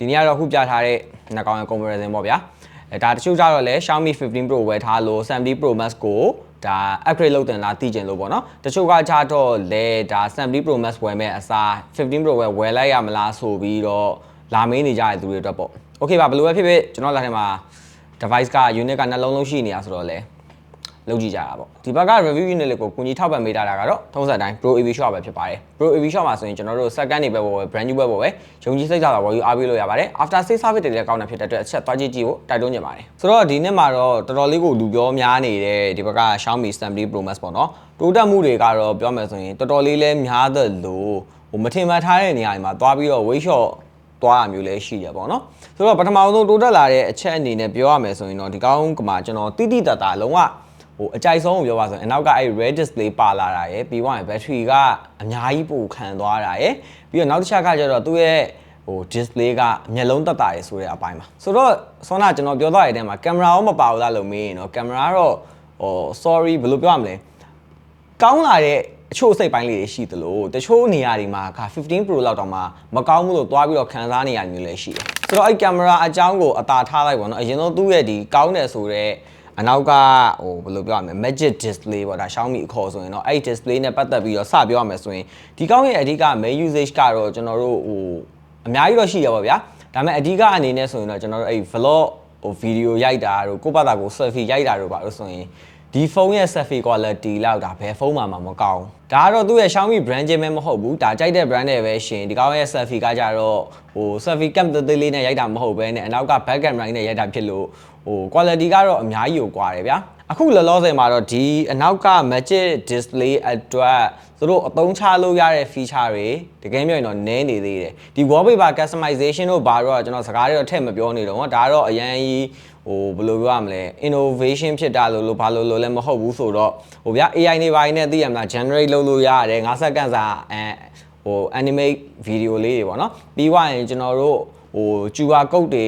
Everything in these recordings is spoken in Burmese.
ဒီနေ့ကတော့အခုပြထားတဲ့နှစ်ကောင်ရဲ့ comparison ပေါ့ဗျာအဲဒါတချို့ကြတော့လဲ Xiaomi 15 Pro ဝယ်ထားလို့ 70 Pro Max ကိုဒါ upgrade လုပ်တင်လာသိကျင်လို့ပေါ့နော်တချို့ကကြတော့လဲဒါ 70 Pro Max ဝယ်မဲ့အစား15 Pro ဝယ်ဝယ်လိုက်ရမလားဆိုပြီးတော့လာမင်းနေကြတဲ့သူတွေအတွက်ပေါ့ okay ပါဘယ်လိုပဲဖြစ်ဖြစ်ကျွန်တော်လက်ထဲမှာ device က unit ကနှလုံးလုံးရှိနေတာဆိုတော့လဲ လုပ်ကြည့်ကြတာပေါ့ဒီဘက်က review unit လေးကိုကိုကြီးထောက်ပံ့ပေးထားတာကတော့ထုံးစံတိုင်း Pro AV Shop ပဲဖြစ်ပါတယ် Pro AV Shop မှာဆိုရင်ကျွန်တော်တို့ second နေပဲပေါ့ပဲ brand new ပဲပေါ့ပဲယုံကြည်စိတ်ချတာပေါ်ယူအားပေးလို့ရပါတယ် after sales service တွေလည်းကောင်းတာဖြစ်တဲ့အတွက်အချက်သွားကြည့်ကြည့်ဖို့တိုက်တွန်းချင်ပါတယ်ဆိုတော့ဒီနေ့မှာတော့တော်တော်လေးကိုလူပြောများနေတဲ့ဒီဘက်က Xiaomi 70 Pro Max ပေါ့နော်တိုးတက်မှုတွေကတော့ပြောမယ်ဆိုရင်တော်တော်လေးလည်းများသလိုဟိုမထင်မှတ်ထားတဲ့နေရာတွေမှာသွားပြီးတော့ weight shot သွားတာမျိုးလည်းရှိရပေါ့နော်ဆိုတော့ပထမဆုံးတိုးတက်လာတဲ့အချက်အနေနဲ့ပြောရမယ်ဆိုရင်တော့ဒီကောင်းကမှာကျွန်တော်တိတိတတ်တာလုံးဝ ဟိုအကြိုက်ဆုံးကိုပြောပါဆိုရင်အနောက်ကအဲ့ red display ပါလာတာရယ်ပြီးသွားရင် battery ကအများကြီးပိုခံသွားတာရယ်ပြီးတော့နောက်တစ်ချက်ကကျတော့သူ့ရဲ့ဟို display ကမျက်လုံးတက်တာရယ်ဆိုတဲ့အပိုင်းမှာဆိုတော့ဆောနာကျွန်တော်ပြောသွားတဲ့အထဲမှာကင်မရာရောမပါဘူးလားလို့မေးရင်တော့ကင်မရာတော့ဟို sorry ဘယ်လိုပြောရမလဲကောင်းလာတဲ့အချို့စိတ်ပိုင်းလေးတွေရှိသလိုတချို့နေရာတွေမှာက15 Pro လောက်တောင်မှမကောင်းဘူးလို့သွားပြီးတော့ခံစားနေရမျိုးလည်းရှိတယ်ဆိုတော့အဲ့ကင်မရာအကြောင်းကိုအသာထားလိုက်ပါတော့အရင်ဆုံးသူ့ရဲ့ဒီကောင်းတယ်ဆိုတော့ အနောက်ကဟိုဘယ်လိုပြောရမလဲ magic display ပေါ့ဒါ Xiaomi အခေါ်ဆိုရင်တော့အဲ့ display နဲ့ပတ်သက်ပြီးတော့စပြောရမယ်ဆိုရင်ဒီကောင်းရဲ့အဓိက main usage ကတော့ကျွန်တော်တို့ဟိုအများကြီးတော့ရှိရပါဗျာဒါပေမဲ့အဓိကအနေနဲ့ဆိုရင်တော့ကျွန်တော်တို့အဲ့ vlog ဟိုဗီဒီယိုရိုက်တာတို့ကိုယ့်ဘာသာကို selfie ရိုက်တာတို့ပါလို့ဆိုရင် ဒီဖုန်းရဲ့ selfie quality လောက်ဒါဘယ်ဖုန်းမှမမကောင်းဒါကတော့သူ့ရဲ့ Xiaomi brand ချင်းပဲမဟုတ်ဘူးဒါကြိုက်တဲ့ brand နဲ့ပဲရှင်ဒီကောင်းရဲ့ selfie ကကြတော့ဟို selfie cam သေးသေးလေးနဲ့ရိုက်တာမဟုတ်ဘဲနဲ့အနောက်က back camera နဲ့ရိုက်တာဖြစ်လို့ဟို quality ကတော့အများကြီးကိုကွာတယ်ဗျာအခုလောလောဆယ်မှာတော့ဒီအနောက်က magic display အတွက်သူတို့အသုံးချလို့ရတဲ့ feature တွေတကယ်မျိုးရင်တော့နည်းနေသေးတယ်ဒီ wallpaper customization တို့ဘာတော့ကျွန်တော်စကားတွေတော့ထည့်မပြောနေတော့ဟောဒါကတော့အရန်ကြီး ဟိုဘယ်လိုပြောရမလဲ innovation ဖြစ်တာလို့လို့ဘာလို့လို့လည်းမဟုတ်ဘူးဆိုတော့ဟိုဗျာ AI နေပိုင်းနဲ့သိရမလား generate လုပ်လို့ရတယ်9စက္ကန့်စာအဲဟို animate video လေးတွေပေါ့နော်ပြီးွားရင်ကျွန်တော်တို့ဟို QR code တွေ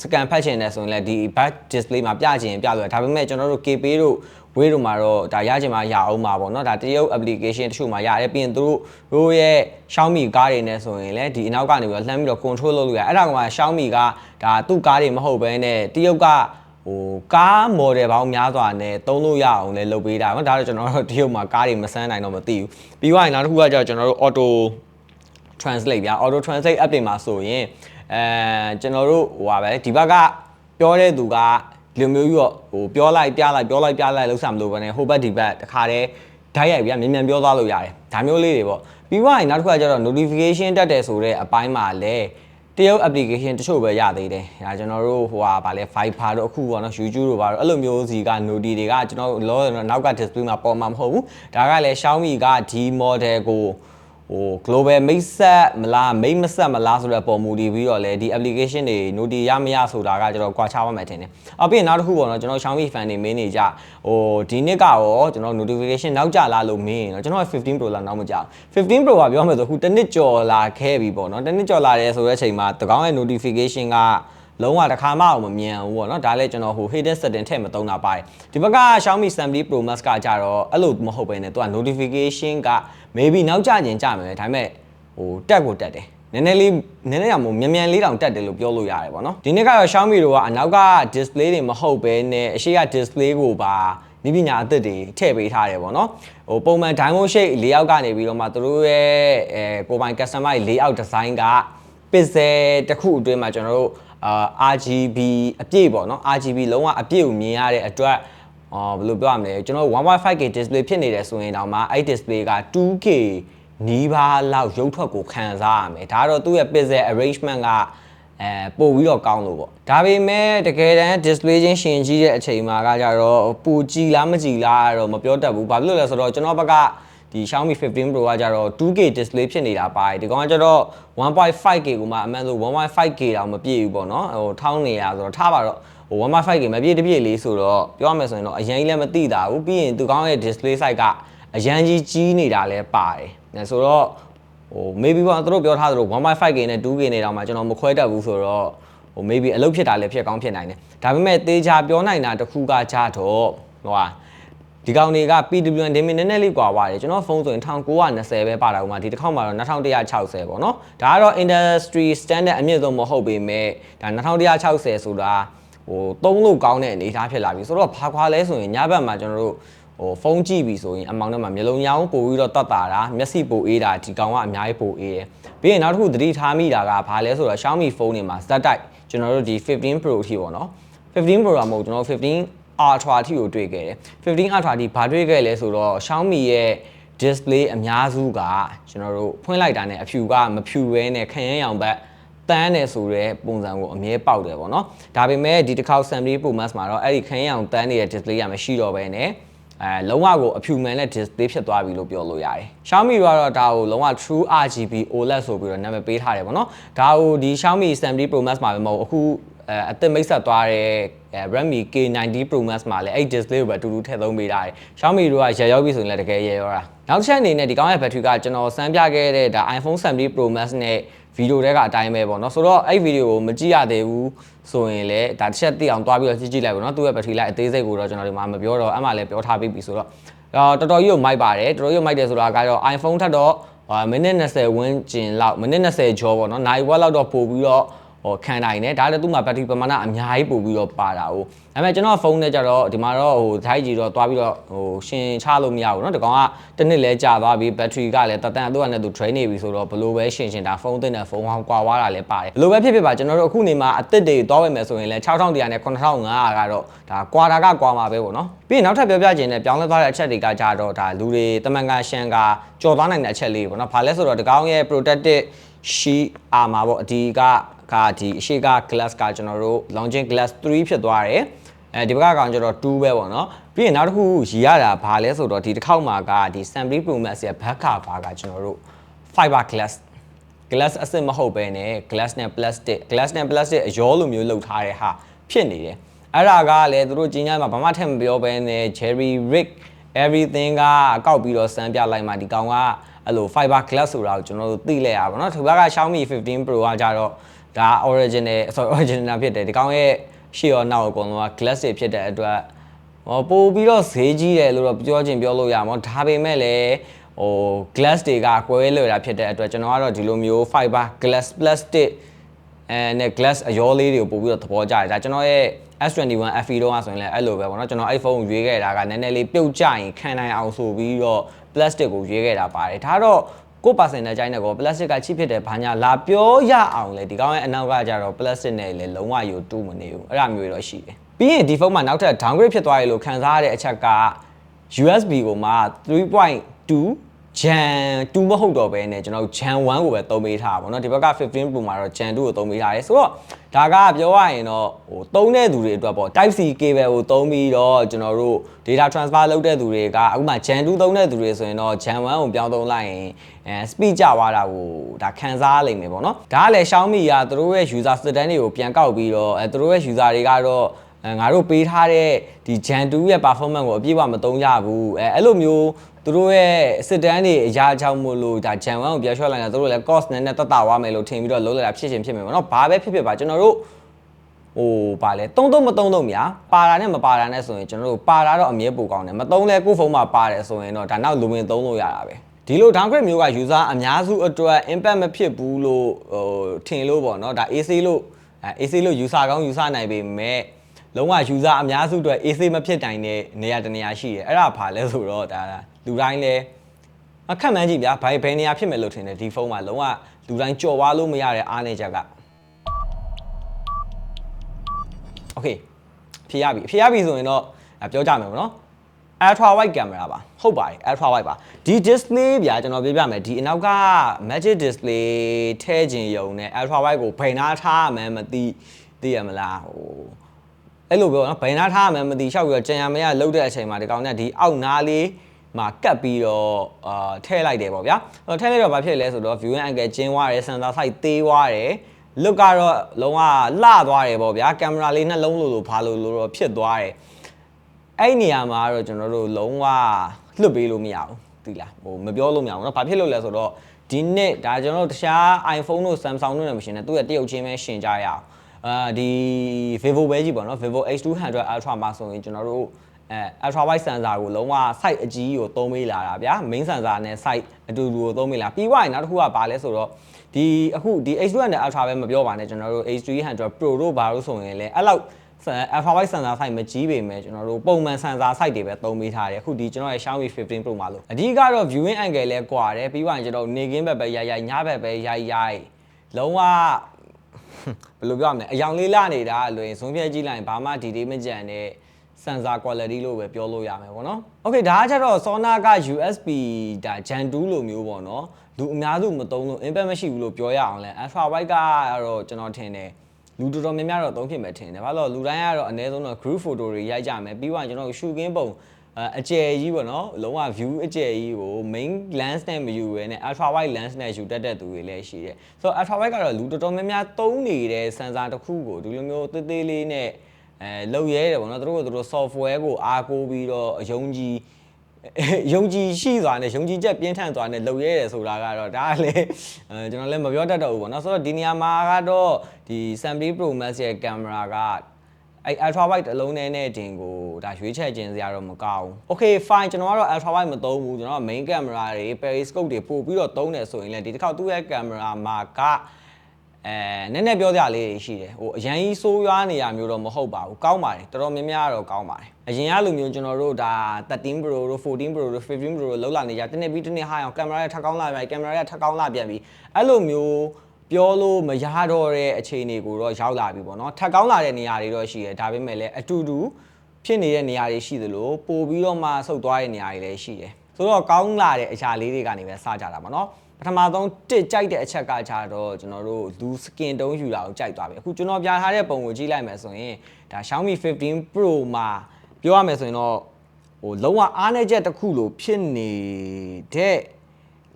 စကန်ဖတ်ချင်တယ်ဆိုရင်လည်းဒီ back display မှာပြချင်ပြလို့ရဒါပေမဲ့ကျွန်တော်တို့ KP တို့ ဝေးတို့မှာတော့ဒါရချင်မှရအောင်မှာပေါ့เนาะဒါတရုတ် application တချို့မှာရတယ်ပြီးရင်သူတို့တို့ရဲ့ Xiaomi ကားတွေနဲ့ဆိုရင်လည်းဒီအနောက်ကနေပြီးတော့လှမ်းပြီးတော့ control လုပ်လို့ရအဲ့ဒါကမှ Xiaomi ကဒါသူ့ကားတွေမဟုတ်ဘဲနဲ့တရုတ်ကဟိုကား model ပေါင်းများစွာနဲ့သုံးလို့ရအောင်လည်းလုပ်ပေးတာเนาะဒါတော့ကျွန်တော်တို့တရုတ်မှာကားတွေမစမ်းနိုင်တော့မသိဘူးပြီးသွားရင်နောက်တစ်ခုကကျတော့ကျွန်တော်တို့ auto translate ဗျာ auto translate app တွေမှာဆိုရင်အဲကျွန်တော်တို့ဟိုပါပဲဒီဘက်ကပြောတဲ့သူက ဒီလိုမျိုးကြီးတော့ဟိုပြောလိုက်ပြလိုက်ပြောလိုက်ပြလိုက်လောက်ဆံမလို့ပဲねဟိုဘက်ဒီဘက်တခါတည်းဓာတ်ရိုက်ဗျာမြန်မြန်ပြောသွားလို့ရတယ်ဒါမျိုးလေးတွေပေါ့ပြီးသွားရင်နောက်တစ်ခုကကျတော့ notification တက်တယ်ဆိုတဲ့အပိုင်းမှာလည်းတရုတ် application တချို့ပဲရသေးတယ်။ဒါကျွန်တော်တို့ဟိုဟာဗာလဲ Viber တို့အခုပေါ့နော် YouTube တို့ပါတော့အဲ့လိုမျိုးစီက noti တွေကကျွန်တော်လောနောက်က display မှာပေါ်မှာမဟုတ်ဘူး။ဒါကလည်း Xiaomi ကဒီ model ကို ဟို global မိတ်ဆက်မလားမိတ်မဆက်မလားဆိုတဲ့ပုံမူတည်ပြီးတော့လေဒီ application တွေ noti ရမရဆိုတာကကျွန်တော်ကွာခြားပါမယ်ထင်တယ်။အပြင်နောက်တစ်ခုပေါ့နော်ကျွန်တော် Xiaomi fan တွေမင်းနေကြဟိုဒီနှစ်ကရောကျွန်တော် notification နောက်ကျလာလို့မင်းနော်ကျွန်တော်15 Pro လာနောက်မကျ15 Pro ကပြောမယ်ဆိုအခုတစ်နှစ်ကျော်လာခဲ့ပြီပေါ့နော်တစ်နှစ်ကျော်လာတယ်ဆိုတဲ့အချိန်မှာတကောင်းရဲ့ notification က လုံးဝတစ်ခါမှအောင်မမြင်ဘူးပေါ့နော်ဒါလည်းကျွန်တော်ဟို hidden setting ထည့်မသုံးတာပါတယ်ဒီဘက်က Xiaomi 70 Pro Max ကကြတော့အဲ့လိုမဟုတ်ဘဲနဲ့သူက notification က maybe နောက်ကျခြင်းကြမယ်ဒါပေမဲ့ဟိုတက်ကိုတက်တယ်နည်းနည်းလေးနည်းနည်းတော့မြန်မြန်လေးတောင်တက်တယ်လို့ပြောလို့ရတယ်ပေါ့နော်ဒီနေ့ကတော့ Xiaomi တို့ကအနောက်က display တွေမဟုတ်ဘဲနဲ့အရှိက display ကိုပါနိပညာအသစ်တွေထည့်ပေးထားတယ်ပေါ့နော်ဟိုပုံမှန် diamond shape ၄ယောက်ကနေပြီးတော့မှသူတို့ရဲ့အဲကိုပိုင် customer ၄ယောက် design က pixel တစ်ခုအတွင်းမှာကျွန်တော်တို့အာ RGB အပြည့်ပေါ့နော် RGB လုံးဝအပြည့်ကိုမြင်ရတဲ့အတွက်အော်ဘယ်လိုပြောရမလဲကျွန်တော် 1.5K display ဖြစ်နေတယ်ဆိုရင်တောင်မှအဲ့ display က 2K နီးပါးလောက်ရုပ်ထွက်ကိုခံစားရမယ်ဒါတော့သူ့ရဲ့ pixel arrangement ကအဲပို့ပြီးတော့ကောင်းလို့ပေါ့ဒါပေမဲ့တကယ်တမ်း display ချင်းရှင်ကြည့်တဲ့အချိန်မှာကကြတော့ပူကြည်လားမကြည်လားတော့မပြောတတ်ဘူးဘာဖြစ်လို့လဲဆိုတော့ကျွန်တော်ဘက်က ဒီ Xiaomi 15 Pro ကကြတော့ 2K display ဖြစ်နေတာပါတယ်ဒီကောင်ကကြတော့ 1.5K ကိုမှအမှန်ဆို 1.5K တောင်မပြည့်ဘူးပေါ့နော်ဟိုထောင်းနေရဆိုတော့ထားပါတော့ဟို 1.5K မပြည့်တပြည့်လေးဆိုတော့ပြောရမယ်ဆိုရင်တော့အရင်လည်းမသိတာဘူးပြီးရင်သူကောင်းရဲ့ display size ကအရန်ကြီးကြီးနေတာလည်းပါတယ်ဆိုတော့ဟို maybe ပေါ့သူတို့ပြောထားသလို 1.5K နဲ့ 2K နဲ့တောင်မှကျွန်တော်မခွဲတတ်ဘူးဆိုတော့ဟို maybe အလုပ်ဖြစ်တာလည်းဖြစ်ကောင်းဖြစ်နိုင်တယ်ဒါပေမဲ့သေချာပြောနိုင်တာတစ်ခုကကြတော့ဟိုဟာ ဒဒီကောင်တွေက PWM ဒီမီနည်းနည်းလေးကွာသွားတယ်ကျွန်တော်ဖုန်းဆိုရင်1920ပဲပါတာဥမာဒီတစ်ခေါက်မှာတော့2160ပေါ့နော်ဒါကတော့ industry standard အမြင့်ဆုံးမဟုတ်ပေမဲ့ဒါ2160ဆိုတာဟိုသုံးလို့ကောင်းတဲ့အနေအထားဖြစ်လာပြီဆိုတော့ဘာခွာလဲဆိုရင်ညဘက်မှာကျွန်တော်တို့ဟိုဖုန်းကြည့်ပြီဆိုရင်အမောင်ထဲမှာမျိုးလုံးရောင်းပို့ပြီးတော့တတ်တာတာမျက်စိပိုအေးတာဒီကောင်ကအများကြီးပိုအေးတယ်ပြီးရင်နောက်တစ်ခုသတိထားမိတာကဘာလဲဆိုတော့ Xiaomi ဖုန်းတွေမှာဇက်တိုက်ကျွန်တော်တို့ဒီ15 Pro အထိပေါ့နော်15 Pro ကမဟုတ်ကျွန်တော်တို့15 Ultra အထိကိုတွေ့ခဲ့တယ်15 Ultra အထိဘာတွေ့ခဲ့လဲဆိုတော့ Xiaomi ရဲ့ display အများစုကကျွန်တော်တို့ဖွင့်လိုက်တာနဲ့အဖြူကမဖြူဘဲနဲ့ခရမ်းရောင်ဘက်တန်းတယ်ဆိုတဲ့ပုံစံကိုအမြဲပေါက်တယ်ပေါ့နော်ဒါပေမဲ့ဒီတစ်ခေါက် Samsung Pro Max မှာတော့အဲ့ဒီခရမ်းရောင်တန်းနေတဲ့ display ကမရှိတော့ဘဲနဲ့အဲလုံးဝကိုအဖြူမှန်တဲ့ display ဖြစ်သွားပြီလို့ပြောလို့ရတယ်။ Xiaomi ကတော့ဒါကိုလုံးဝ True RGB OLED ဆိုပြီးတော့နာမည်ပေးထားတယ်ပေါ့နော်။ဒါကိုဒီ Xiaomi 70 Pro Max မှာပဲမဟုတ်အခု အဲအသစ်မိတ်ဆက်သွားတဲ့အဲ Redmi K90 Pro Max မှာလည်းအဲ့ display ကိုပဲအတူတူထည့်သုံးပေးထားတယ်။ Xiaomi တို့ကရရောက်ပြီဆိုရင်လည်းတကယ်ရရောတာ။နောက်တစ်ချက်အနေနဲ့ဒီကောင်းရဲ့ battery ကကျွန်တော်စမ်းပြခဲ့တဲ့ဒါ iPhone 70 Pro Max နဲ့ဗီဒီယိုတွေကအတိုင်းပဲပေါ့နော်ဆိုတော့အဲ့ဗီဒီယိုကိုမကြည့်ရသေးဘူးဆိုရင်လည်းဒါတစ်ချက်သိအောင်တွားပြီးတော့ကြည့်ကြည့်လိုက်ပေါ့နော်သူ့ရဲ့ battery life အသေးစိတ်ကိုတော့ကျွန်တော်ဒီမှာမပြောတော့အမှလည်းပြောထားပြီးပြီဆိုတော့တော့တော်တော်ကြီးကိုမိုက်ပါတယ်တော်တော်ကြီးကိုမိုက်တယ်ဆိုတာကတော့ iPhone ထက်တော့မိနစ်20ဝန်းကျင်လောက်မိနစ်20ကျော်ပေါ့နော်နိုင်ဝက်လောက်တော့ပို့ပြီးတော့ ဟိုခံနိုင်တယ်ဒါလည်းသူ့မှာဘက်ထရီပမာဏအများကြီးပို့ပြီးတော့ပါတာ哦ဒါပေမဲ့ကျွန်တော်ဖုန်းနဲ့ကြတော့ဒီမှာတော့ဟိုဓာတ်ကြီးတော့သွားပြီးတော့ဟိုရှင်ချလို့မရဘူးเนาะဒီကောင်ကတစ်နှစ်လဲကြာသွားပြီဘက်ထရီကလည်းတတန်သူကနဲ့သူ drain နေပြီဆိုတော့ဘလို့ပဲရှင်ရှင်ဒါဖုန်းတင်တဲ့ဖုန်းဟောင်းကွာသွားတာလည်းပါတယ်ဘလို့ပဲဖြစ်ဖြစ်ပါကျွန်တော်တို့အခုနေမှာအစ်စ်တွေသွားဝယ်မယ်ဆိုရင်လည်း6100နဲ့9500ကတော့ဒါကွာတာကကွာမှာပဲပေါ့เนาะပြီးရင်နောက်ထပ်ပြောပြခြင်းနဲ့ပြောင်းလဲသွားတဲ့အချက်တွေကကြတော့ဒါလူတွေတမန်ကန်ရှန်ကကြော်သွားနိုင်တဲ့အချက်လေးပေါ့เนาะဘာလဲဆိုတော့ဒီကောင်ရဲ့ protected sheet armor ပေါ့အဒီက ကဒီအရှိက glass ကကျွန်တော်တို့ launching glass 3ဖြစ်သွားတယ်အဲဒီဘက်ကကောင်ကျတော့2ပဲပေါ့နော်ပြီးရင်နောက်တစ်ခုရီရတာဘာလဲဆိုတော့ဒီတစ်ခေါက်မှာကဒီ Samsung Pro Max ရဲ့ back cover ကကျွန်တော်တို့ fiber glass glass အစစ်မဟုတ်ပဲね glass နဲ့ plastic glass နဲ့ plastic အရောလိုမျိုးလုပ်ထားတဲ့ဟာဖြစ်နေတယ်အဲ့ဒါကလည်းသူတို့ကြီးညာမှာဘာမှထည့်မပြောဘဲနဲ့ Cherry Rig everything ကကောက်ပြီးတော့စမ်းပြလိုက်မှဒီကောင်ကအဲ့လို fiber glass ဆိုတာကိုကျွန်တော်တို့သိလဲရပါတော့ဒီဘက်က Xiaomi 15 Pro ကကြတော့ ဒါ original sorry original ဖြစ်တယ်ဒီကောင်ရဲ့ရှေ့ရောနောက်အကုန်လုံးက glass တွေဖြစ်တဲ့အတွက်ဟောပို့ပြီးတော့ဈေးကြီးတယ်လို့တော့ပြောချင်ပြောလို့ရမှာဒါပေမဲ့လည်းဟို glass တွေကကွဲလွယ်တာဖြစ်တဲ့အတွက်ကျွန်တော်ကတော့ဒီလိုမျိုး fiber glass plastic အဲနဲ့ glass အရောလေးတွေကိုပို့ပြီးတော့သဘောကျတယ်ဒါကျွန်တော်ရဲ့ S21 FE တော့ဆိုရင်လည်းအဲ့လိုပဲပေါ့နော်ကျွန်တော် iPhone ကိုရွေးခဲ့တာကနည်းနည်းလေးပြုတ်ကျရင်ခံနိုင်အောင်ဆိုပြီးတော့ plastic ကိုရွေးခဲ့တာပါတယ်ဒါတော့ ကိုပါစင်နဲ့ကြိုင်းတဲ့ကော plastic ကချိဖြစ်တယ်ဘာညာလာပြောရအောင်လေဒီကောင်းရဲ့အနောက်ကကြတော့ plastic နဲ့လည်းလုံးဝယူတူးမနေဘူးအဲ့ဒါမျိုးတော့ရှိတယ်ပြီးရင်ဒီဖုန်းမှာနောက်ထပ် downgrade ဖြစ်သွားရလို့ခံစားရတဲ့အချက်က USB ကိုမှ3.2 Gen 2မဟုတ်တော့ဘဲနဲ့ကျွန်တော် Gen 1ကိုပဲသုံးပေးထားတာပေါ့နော်ဒီဘက်က15 Pro မှာတော့ Gen 2ကိုသုံးပေးထားတယ်ဆိုတော့ဒါကပြောရရင်တော့ဟိုသုံးတဲ့သူတွေအတွက်ပေါ့ Type C cable ကိုသုံးပြီးတော့ကျွန်တော်တို့ data transfer လုပ်တဲ့သူတွေကအခုမှ Gen 2သုံးတဲ့သူတွေဆိုရင်တော့ Gen 1ကိုပြောင်းသုံးလိုက်ရင်အဲ speed ကျသွားတာကိုဒါခံစားလိမ့်မယ်ပေါ့နော်ဒါကလည်း Xiaomi ကသူတို့ရဲ့ user system တွေကိုပြန်ကောက်ပြီးတော့အဲသူတို့ရဲ့ user တွေကတော့အဲငါတို့ပေးထားတဲ့ဒီ Gen 2ရဲ့ performance ကိုအပြည့်အဝမသုံးကြဘူးအဲအဲ့လိုမျိုး သူတို့ရဲ့စစ်တမ်းတွေအရာအကြောင်းမို့လို့ဒါ Gen 1ကိုပြောချော့လိုက်တာသူတို့လည်း cost နဲ့နဲ့တက်တာသွားမယ်လို့ထင်ပြီးတော့လုံးလိုက်တာဖြစ်ချင်းဖြစ်မယ်ပေါ့နော်ဘာပဲဖြစ်ဖြစ်ပါကျွန်တော်တို့ဟိုပါလဲသုံးသုံးမသုံးသုံးများပါတာနဲ့မပါတာနဲ့ဆိုရင်ကျွန်တော်တို့ပါတာတော့အမြဲပိုကောင်းတယ်မသုံးလဲကိုယ့်ဖုန်းမှာပါတယ်ဆိုရင်တော့ဒါနောက်လူဝင်သုံးလို့ရတာပဲဒီလို downgrade မျိုးက user အများစုအတွက် impact မဖြစ်ဘူးလို့ဟိုထင်လို့ပေါ့နော်ဒါ AC လို့အဲ AC လို့ user ကောင်း user နိုင်ပေမဲ့ လုံးဝ user အများစုအတွက် AC မဖြစ်နိုင်တဲ့နေရာတနေရာရှိတယ်အဲ့ဒါဘာလဲဆိုတော့ဒါလူတိုင်းလဲအခက်မှန်းကြည့်ဗျာဘယ်ဘယ်နေရာဖြစ်မယ်လို့ထင်တယ်ဒီဖုန်းမှာလုံးဝလူတိုင်းကြော်ဝါလို့မရတဲ့အားနေချက်က Okay ဖြေရပြီဖြေရပြီဆိုရင်တော့ပြောကြမယ်ဗောနော် ultra wide camera ပါဟုတ်ပါတယ် ultra wide ပါဒီ display ဗျာကျွန်တော်ပြပြမယ်ဒီအနောက်က magic display ထည့်ခြင်းယုံနဲ့ ultra wide ကိုဘယ်နှထားမှန်းမသိသိရမလားဟို အဲ့လိုပြောနော်ဘယ်နာထားမှန်းမသိရှောက်ပြီးတော့ကြံရမရလှုပ်တဲ့အချိန်မှာဒီကောင်ကဒီအောက်နားလေးမှာကတ်ပြီးတော့အာထဲလိုက်တယ်ပေါ့ဗျာအဲထဲလိုက်တော့ဘာဖြစ်လဲဆိုတော့ view angle ကျင်းသွားတယ် sensor size သေးသွားတယ် look ကတော့လုံးဝလှသွားတယ်ပေါ့ဗျာကင်မရာလေးနှလုံးလိုလိုဘာလိုလိုတော့ဖြစ်သွားတယ်အဲ့နေရာမှာတော့ကျွန်တော်တို့လုံးဝလွတ်ပေးလို့မရဘူးသိလားဟိုမပြောလို့မရဘူးเนาะဘာဖြစ်လို့လဲဆိုတော့ဒီနှစ်ဒါကျွန်တော်တို့တခြား iPhone တို့ Samsung တို့နဲ့မရှင်နဲ့သူ့ရဲ့တရုတ်ချင်းပဲရှင်ကြရအောင် အာဒီ Vivo ပဲကြည့်ပေါ့နော် Vivo X200 Ultra မှာဆိုရင်ကျွန်တော်တို့အဲ ultra wide sensor ကိုလုံးဝ site အကြီးကိုသုံးပေးလာတာဗျာ main sensor နဲ့ site အတူတူကိုသုံးပေးလာပြီးွားရင်နောက်တစ်ခုကဘာလဲဆိုတော့ဒီအခုဒီ H200 နဲ့ ultra ပဲမပြောပါနဲ့ကျွန်တော်တို့ H300 Pro တို့ဘာလို့ဆိုရင်လည်းအဲ့လောက် alpha white sensor site မကြီးပေမဲ့ကျွန်တော်တို့ပုံမှန် sensor site တွေပဲသုံးပေးထားတယ်အခုဒီကျွန်တော်ရဲ့ Xiaomi 15 Pro မှာလို့အဓိကတော့ viewing angle လဲကွာတယ်ပြီးွားရင်ကျွန်တော်နေကင်းဘက်ပဲရိုက်ရိုက်ညဘက်ပဲရိုက်ရိုက်လုံးဝ ဘယ်လိုပြောရမလဲအယောင်လေးလာနေတာလွင်ဆုံးဖြတ်ကြည့်လိုက်ရင်ဘာမှဒီဒီမကြံတဲ့ sensor quality လို့ပဲပြောလို့ရမယ်ပေါ့နော်။ Okay ဒါကကြတော့ Sona က USB ဒါ Gen 2လိုမျိုးပေါ့နော်။လူအများစုမသုံးလို့ impact မရှိဘူးလို့ပြောရအောင်လဲ Alpha White ကတော့ကျွန်တော်ထင်တယ်လူတော်တော်များများတော့သုံးဖြစ်မယ်ထင်တယ်။ဘာလို့လဲလူတိုင်းကတော့အနည်းဆုံးတော့ group photo တွေရိုက်ကြမယ်ပြီးတော့ကျွန်တော်ရှုခင်းပုံ အကျယ်ကြီးပေါ့နော်လုံးဝ view အကျယ်ကြီးကို main lens နဲ့မယူရဲနဲ့ ultra wide lens နဲ့ယူတတ်တဲ့သူတွေလည်းရှိတယ်ဆိုတော့ ultra wide ကတော့လူတော်တော်များများသုံးနေတဲ့ sensor တစ်ခုကိုဒီလိုမျိုးသေးသေးလေးနဲ့အဲလုံရဲတယ်ပေါ့နော်သူတို့ကသူတို့ software ကိုအားကိုးပြီးတော့အယုံကြည်ယုံကြည်ရှိစွာနဲ့ယုံကြည်ချက်ပြင်းထန်စွာနဲ့လုပ်ရဲတယ်ဆိုတာကတော့ဒါကလည်းအဲကျွန်တော်လည်းမပြောတတ်တော့ဘူးပေါ့နော်ဆိုတော့ဒီနေရာမှာကတော့ဒီ Samsung Pro Max ရဲ့ကင်မရာက အဲ့ ultra wide အလုံးနဲ့နဲ့တင်ကိုဒါရွေးချယ်ခြင်းစရာတော့မကောင်းဘူး။ Okay fine ကျွန်တော်ကတော့ ultra wide မသုံးဘူးကျွန်တော်က main camera တွေ periscope တွေပို့ပြီးတော့သုံးတယ်ဆိုရင်လည်းဒီတစ်ခေါက်သူ့ရဲ့ camera မှာကအဲနည်းနည်းပြောကြလေးရှိတယ်ဟိုအရင်ကြီးဆိုးရွားနေရမျိုးတော့မဟုတ်ပါဘူးကောင်းပါတယ်တော်တော်များများတော့ကောင်းပါတယ်အရင်ကလိုမျိုးကျွန်တော်တို့ဒါ13 Pro တို့14 Pro တို့15 Pro တို့လောက်လာနေကြတနေ့ပြီးတနေ့ဟိုင်းအောင်ကင်မရာရဲ့ထပ်ကောင်းလာပြန်ကင်မရာရဲ့ထပ်ကောင်းလာပြန်ပြီးအဲ့လိုမျိုး ပြောလို့မရတော့တဲ့အခြေအနေကိုတော့ရောက်လာပြီပေါ့နော်ထပ်ကောင်းလာတဲ့နေရာတွေတော့ရှိတယ်ဒါပေမဲ့လည်းအတူတူဖြစ်နေတဲ့နေရာတွေရှိသလိုပို့ပြီးတော့မှဆုတ်သွားတဲ့နေရာတွေလည်းရှိတယ်ဆိုတော့ကောင်းလာတဲ့အရာလေးတွေကနေပဲစကြတာပေါ့နော်ပထမဆုံးတစ်ကြိုက်တဲ့အချက်ကကြတော့ကျွန်တော်တို့လူစကင်တုံးယူတာကိုကြိုက်သွားပြီအခုကျွန်တော်ပြထားတဲ့ပုံကိုကြည့်လိုက်မယ်ဆိုရင်ဒါ Xiaomi 15 Pro မှာပြောရမယ်ဆိုရင်တော့ဟိုလုံးဝအားနည်းချက်တစ်ခုလို့ဖြစ်နေတဲ့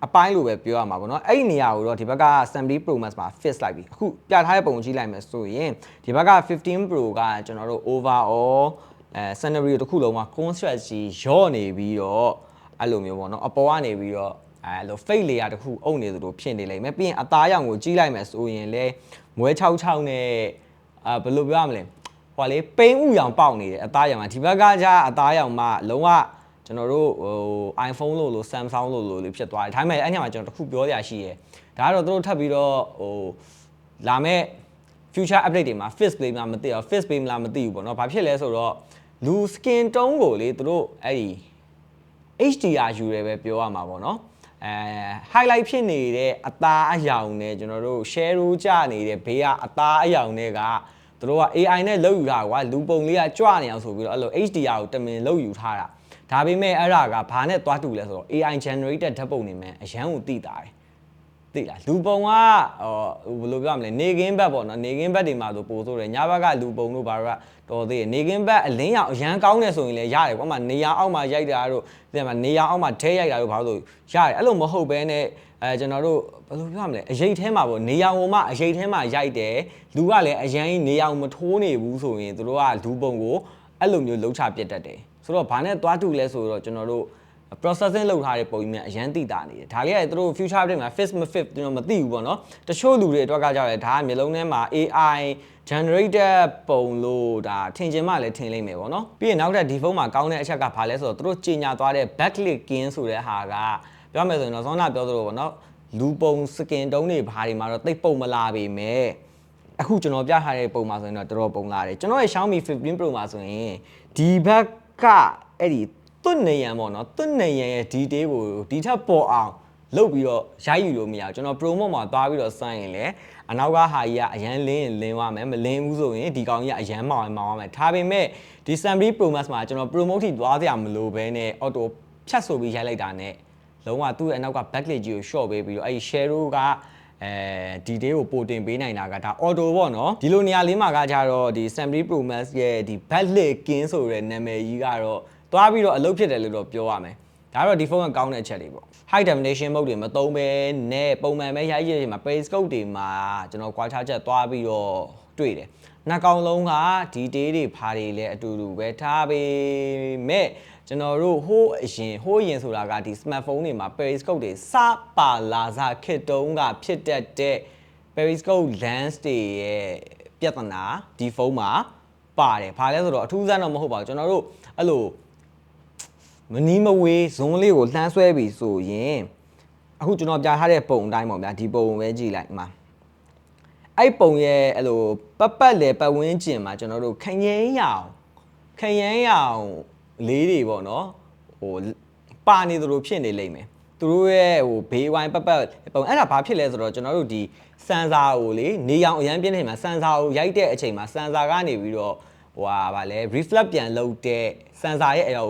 အပိုင်းလို့ပဲပြောရမှာပေါ့နော်အဲ့ဒီနေရာကိုတော့ဒီဘက်က Samsung Pro Max မှာ fix လိုက်ပြီအခုပြထားတဲ့ပုံကိုကြည့်လိုက်မယ်ဆိုရင်ဒီဘက်က15 Pro ကကျွန်တော်တို့ overall အဲ scenario တစ်ခုလုံးမှာ contrast ကြီးရော့နေပြီးတော့အဲ့လိုမျိုးပေါ့နော်အပေါ်ကနေပြီးတော့အဲလို fake layer တခုအုပ်နေသလိုဖြစ်နေလိမ့်မယ်ပြီးရင်အသားရောင်ကိုကြီးလိုက်မယ်ဆိုရင်လဲမွဲ66နဲ့အာဘယ်လိုပြောရမလဲဟိုလေပိန်းဥရောင်ပေါက်နေတယ်အသားရောင်ကဒီဘက်ကじゃအသားရောင်မှလုံးဝ ကျွန်တော်တို့ဟို iPhone လို့လို့ Samsung လို့လို့လေးဖြစ်သွားတယ်ဒါပေမဲ့အဲ့ညမှာကျွန်တော်တခုပြောရရှိရယ်ဒါကတော့တို့ထပ်ပြီးတော့ဟိုလာမဲ့ future update တွေမှာ fix play မှာမသိအောင် fix play မလားမသိဘူးပေါ့နော်ဘာဖြစ်လဲဆိုတော့လူ skin tone ကိုလေတို့အဲ့ဒီ HDR ယူရဲပဲပြောရမှာပေါ့နော်အဲ highlight ဖြစ်နေတဲ့အသားအယောင်နဲ့ကျွန်တော်တို့ share ရိုးကြနေတဲ့ဘေးကအသားအယောင်တွေကသူတို့က AI နဲ့လုပ်ယူထားကွာလူပုံလေးကကြွနေအောင်ဆိုပြီးတော့အဲ့လို HDR ကိုတမင်လုပ်ယူထားတာ ဒါပေမဲ့အဲ့ဒါကဘာနဲ့သွားတူလဲဆိုတော့ AI generated ဓာတ်ပုံတွေမဲ့အရန်ကိုသိတာတယ်သိလားလူပုံကဟိုဘယ်လိုပြောရမလဲနေကင်းဘက်ပေါ့နော်နေကင်းဘက်တွေမှာဆိုပို့ဆိုတယ်ညဘက်ကလူပုံတို့ဘာလို့ကတော်သေးတယ်နေကင်းဘက်အလင်းရောင်အရန်ကောင်းတယ်ဆိုရင်လည်းရတယ်ကွာမှနေရောင်အောက်မှာရိုက်တာတို့သိမှာနေရောင်အောက်မှာထဲရိုက်တာတို့ဘာလို့ရတယ်အဲ့လိုမဟုတ်ဘဲနဲ့အဲကျွန်တော်တို့ဘယ်လိုပြောရမလဲအရေးထဲမှာပေါ့နေရောင်ပေါ်မှာအရေးထဲမှာရိုက်တယ်လူကလည်းအရန်နေရောင်မထိုးနေဘူးဆိုရင်တို့ကလူပုံကိုအဲ့လိုမျိုးလှုပ်ချပြစ်တတ်တယ် ဆိုတော့ဘာနဲ့သွားတူလဲဆိုတော့ကျွန်တော်တို့ processing လုပ်ထားတဲ့ပုံကြီးများအရန်တိတာနေတယ်ဒါလေးကသူတို့ future update မှာ fix မ fit ကျွန်တော်မသိဘူးပေါ့နော်တချို့လူတွေအတွက်ကကြောက်တယ်ဒါကမျိုးလုံးထဲမှာ AI generated ပုံလို့ဒါထင်ချင်မှလည်းထင်လိမ့်မယ်ပေါ့နော်ပြီးရင်နောက်ထပ်ဒီဖုန်းမှာကောင်းတဲ့အချက်ကဘာလဲဆိုတော့သူတို့ကြီးညာသွားတဲ့ backlit skin ဆိုတဲ့ဟာကပြောမယ်ဆိုရင်တော့ဇောနာပြောသလိုပေါ့နော်လူပုံစကင်တုံးတွေဘာတွေမှာတော့တိတ်ပုံမလာပေမဲ့အခုကျွန်တော်ပြထားတဲ့ပုံမှာဆိုရင်တော့တော်တော်ပုံလာတယ်ကျွန်တော်ရဲ့ Xiaomi 15 Pro မှာဆိုရင်ဒီဘက် ကအဲ့ဒီသွတ်နေရန်ပေါ့နော်သွတ်နေရန်ရဲ့ detail ကိုဒီထက်ပေါ်အောင်လုပ်ပြီးတော့ရိုက်ယူလို့မရဘူးကျွန်တော် promo မှာသွားပြီးတော့စမ်းရင်လည်းအနောက်ကဟာကြီးကအရန်လင်းရင်လင်းသွားမယ်မလင်းဘူးဆိုရင်ဒီကောင်ကြီးကအရန်မောင်ရင်မောင်သွားမယ်ဒါပေမဲ့ဒီ Samsung Pro Max မှာကျွန်တော် promote ထိသွားစရာမလိုဘဲနဲ့ auto ဖြတ်ဆိုပြီးရိုက်လိုက်တာနဲ့လုံးဝသူ့ရဲ့အနောက်က backlit ကြီးကို short ပေးပြီးတော့အဲ့ဒီ share က အဲဒီတေးကိုပို့တင်ပေးနိုင်တာကဒါ auto ပေါ့နော်ဒီလိုနေရာလေးမှာကကြတော့ဒီ Samsung Pro Max ရဲ့ဒီ backlit kin ဆိုတဲ့နာမည်ကြီးကတော့သွားပြီးတော့အလုပ်ဖြစ်တယ်လို့တော့ပြောရမယ်ဒါကတော့ဒီဖုန်းကကောင်းတဲ့အချက်တွေပေါ့ high definition mode တွေမသုံးဘဲနဲ့ပုံမှန်ပဲရိုက်ရည်မှာ periscope တွေမှာကျွန်တော်ကွာခြားချက်သွားပြီးတော့တွေ့တယ်နှစ်ကောင်လုံးကဒီတေးတွေဖားတွေလည်းအတူတူပဲထားပေမဲ့ ကျွန်တော်တို့ဟိုးအရင်ဟိုးအရင်ဆိုတာကဒီ smartphone တွေမှာ periscope တွေစပါလာစားခစ်တုံးကဖြစ်တတ်တဲ့ periscope lens တွေရဲ့ပြဿနာဒီဖုန်းမှာပပါတယ်ဘာလဲဆိုတော့အထူးဆန်းတော့မဟုတ်ပါဘူးကျွန်တော်တို့အဲ့လိုမနီးမဝေးဇွန်လေးကိုလှမ်းဆွဲပြီဆိုရင်အခုကျွန်တော်ပြထားတဲ့ပုံအတိုင်းပေါ့ဗျာဒီပုံပဲကြည့်လိုက်ဒီမှာအဲ့ပုံရဲ့အဲ့လိုပတ်ပတ်လေပတ်ဝန်းကျင်မှာကျွန်တော်တို့ခရမ်းရောင်ခရမ်းရောင် လေးတွေပေါ့နော်ဟိုပါနေသလိုဖြစ်နေလိမ့်မယ်သူတို့ရဲ့ဟိုဘေးဝိုင်းပတ်ပတ်ပုံအဲ့ဒါဘာဖြစ်လဲဆိုတော့ကျွန်တော်တို့ဒီစန်စာကိုလေနေရောင်အရန်ပြင်းနေမှာစန်စာကိုရိုက်တဲ့အချိန်မှာစန်စာကနေပြီးတော့ဟိုဟာဗာလဲ reflect ပြန်လုပ်တဲ့စန်စာရဲ့အရာ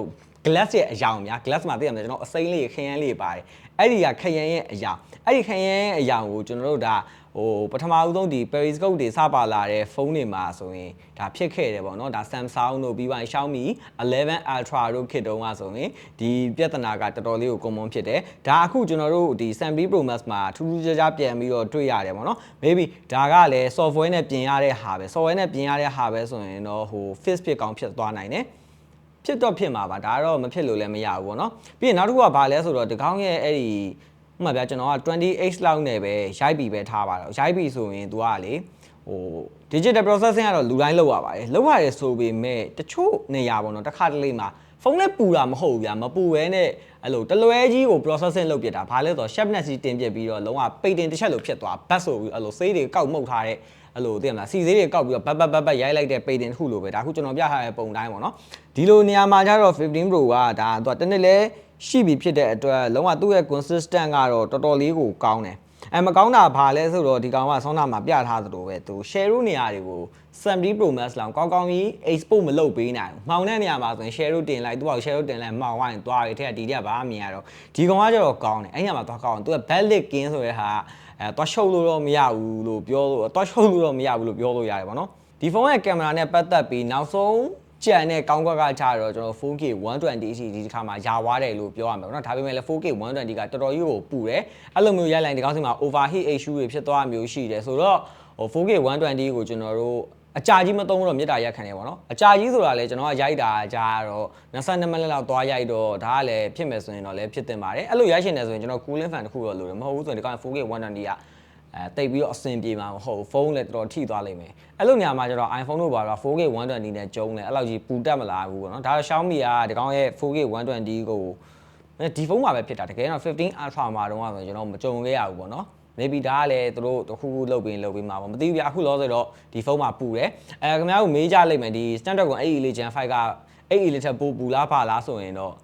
glass ရဲ့အယောင်များ glass မှာသိရမှာကျွန်တော်အစိမ့်လေးခရမ်းလေးပါတယ်အဲ့ဒီကခရမ်းရဲ့အယောင်အဲ့ဒီခရမ်းရဲ့အယောင်ကိုကျွန်တော်တို့ဒါ ဟိုပထမဦးဆုံးဒီ periscope တွေစပါလာတဲ့ဖုန်းတွေမှာဆိုရင်ဒါဖြစ်ခဲ့တယ်ပေါ့နော်ဒါ Samsung တို့ပြီးပါရင် Xiaomi 11 Ultra တို့ခေတ်တုန်းကဆိုရင်ဒီပြဿနာကတော်တော်လေးကို common ဖြစ်တယ်ဒါအခုကျွန်တော်တို့ဒီ Samsung Pro Max မှာထူးထူးခြားခြားပြန်ပြီးတော့တွေ့ရတယ်ပေါ့နော် maybe ဒါကလည်း software နဲ့ပြင်ရတဲ့ဟာပဲ software နဲ့ပြင်ရတဲ့ဟာပဲဆိုရင်တော့ဟို fix ဖြစ်ကောင်းဖြစ်သွားနိုင်တယ်ဖြစ်တော့ဖြစ်မှာပါဒါကတော့မဖြစ်လို့လည်းမရဘူးပေါ့နော်ပြီးရင်နောက်တစ်ခုကဘာလဲဆိုတော့ဒီကောင်းရဲ့အဲ့ဒီ ဥပမာဗျာကျွန်တော်က28လောက်နဲ့ပဲရိုက်ပြီးပဲထားပါတော့ရိုက်ပြီးဆိုရင် तू ကလေဟို digital processing ကတော့လူတိုင်းလုပ်ရပါတယ်လုပ်ရတယ်ဆိုပေမဲ့တချို့နေရာပေါ့နော်တစ်ခါတလေမှာဖုန်းနဲ့ပူတာမဟုတ်ဘူးဗျာမပူဘဲနဲ့အဲ့လိုတလွဲကြီးကို processing လုပ်ပြတာဘာလဲဆိုတော့ sharpness ကြီးတင်ပြပြီးတော့လုံးဝပိတ်တင်တစ်ချက်လို့ဖြစ်သွားဘတ်ဆိုပြီးအဲ့လိုဆေးတွေကောက်မှုတ်ထားတဲ့အဲ့လိုသိရမလားစီဆေးတွေကောက်ပြီးတော့ဘတ်ဘတ်ဘတ်ဘတ်ရိုက်လိုက်တဲ့ပိတ်တင်တစ်ခုလိုပဲဒါအခုကျွန်တော်ပြထားတဲ့ပုံတိုင်းပေါ့နော်ဒီလိုနေရာမှာကျတော့15 Pro ကဒါသူကတစ်နှစ်လဲ ရှိပြီဖြစ်တဲ့အတွက်လုံးဝသူ့ရဲ့ consistent ကတော့တော်တော်လေးကိုကောင်းတယ်အဲမကောင်းတာဘာလဲဆိုတော့ဒီကောင်ကဆောင်းတာမှာပြထားသလိုပဲသူ share ရိုးနေရာတွေကို70 Pro Max လောက်ကောင်းကောင်းကြီး export မလုပ်ပေးနိုင်ဘူး။မှောင်တဲ့နေရာမှာဆိုရင် share ရိုးတင်လိုက်သူ့အောင် share ရိုးတင်လိုက်မှောင်ဝိုင်းသွားရတဲ့ထက်ဒီတက်ဘာမှမြင်ရတော့ဒီကောင်ကကျတော့ကောင်းတယ်။အဲ့ညမှာသွားကောင်းတယ်။သူက backlit king ဆိုတဲ့ဟာအဲသွားရှုပ်လို့တော့မရဘူးလို့ပြောလို့သွားရှုပ်လို့တော့မရဘူးလို့ပြောလို့ရတယ်ပေါ့နော်။ဒီဖုန်းရဲ့ကင်မရာနဲ့ပတ်သက်ပြီးနောက်ဆုံး ကြံတဲ့ကောင်းကွက်ကကြတော့ကျွန်တော် 4K 120ရှိဒီတစ်ခါမှာယာွားတယ်လို့ပြောရမှာပေါ့နော်ဒါပေမဲ့လည်း 4K 120ကတော်တော်ကြီးကိုပူတယ်အဲ့လိုမျိုးရိုက်လိုက်ဒီကောင်းစီမှာ overheat issue တွေဖြစ်သွားမျိုးရှိတယ်ဆိုတော့ဟို 4K 120ကိုကျွန်တော်တို့အကြာကြီးမသုံးတော့မြေတားရက်ခံနေပါတော့အကြာကြီးဆိုတာလည်းကျွန်တော်ကရိုက်တာကြာတော့22မိနစ်လောက်သွားရိုက်တော့ဒါကလည်းဖြစ်မယ်ဆိုရင်တော့လည်းဖြစ်တင်ပါတယ်အဲ့လိုရိုက်ရှင်တယ်ဆိုရင်ကျွန်တော် cooling fan တစ်ခုတော့လိုတယ်မဟုတ်ဘူးဆိုရင်ဒီကောင် 4K 120က အဲတိတ်ပြီးတော့အဆင်ပြေမှာမဟုတ်ဘူးဖုန်းလည်းတော်တော်ထိသွားလိမ့်မယ်အဲ့လိုနေရာမှာကျတော့ iPhone တို့ပါတော့ 4K 120နဲ့ကျုံးတယ်အဲ့လောက်ကြီးပူတက်မလာဘူးပေါ့နော်ဒါတော့ Xiaomi ကဒီကောင်ရဲ့ 4K 120ကိုဒီဖုန်းမှာပဲဖြစ်တာတကယ်တော့15 Ultra မှာတော့ဆိုကျွန်တော်မကြုံခဲ့ရဘူးပေါ့နော် maybe ဒါကလည်းသူတို့တခုခုလုပ်ပြီးလုပ်ပြီးမှာပေါ့မသိဘူးဗျအခုလောဆိုတော့ဒီဖုန်းမှာပူတယ်အဲခင်ဗျားတို့မေးကြလိမ့်မယ်ဒီ Snapdragon 8 Gen 5က8 Elite ထက်ပိုပူလားပါလားဆိုရင်တော့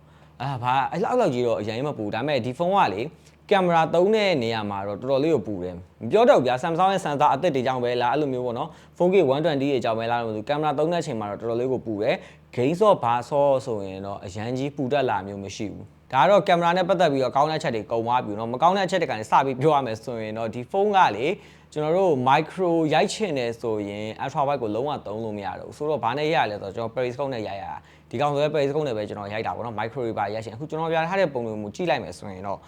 အာဘာအဲ့လောက်လောက်ကြီးတော့အရင်မပူဒါပေမဲ့ဒီဖုန်းကလေ ကင်မရာသုံးတဲ့နေရာမှာတော့တော်တော်လေးကိုပူတယ်မပြောတော့ဗျာ Samsung ရဲ့ sensor အသစ်တွေကြောင့်ပဲလားအဲ့လိုမျိုးပေါ့နော် 4K 120ရဲ့ကြောင့်ပဲလားလို့ကင်မရာသုံးတဲ့အချိန်မှာတော့တော်တော်လေးကိုပူတယ် gain ဆော့ဘာဆော့ဆိုရင်တော့အရန်ကြီးပူတတ်လာမျိုးမရှိဘူးဒါကတော့ကင်မရာနဲ့ပတ်သက်ပြီးတော့ကောင်းတဲ့အချက်တွေကုန်သွားပြီเนาะမကောင်းတဲ့အချက်တွေကလည်းစပြီးပြောရမယ်ဆိုရင်တော့ဒီဖုန်းကလေကျွန်တော်တို့ micro ရိုက်ချင်တယ်ဆိုရင် ultra wide ကိုလုံးဝသုံးလို့မရတော့ဘူးဆိုတော့ဘာနဲ့ရရလဲဆိုတော့ကျွန်တော် periscope နဲ့ရိုက်ရတာဒီကောင်ဆိုရဲ periscope နဲ့ပဲကျွန်တော်ရိုက်တာပေါ့နော် micro တွေပါရိုက်ချင်အခုကျွန်တော်ပြထားတဲ့ပုံတွေကိုကြည့်လိုက်မယ်ဆိုရင်တော့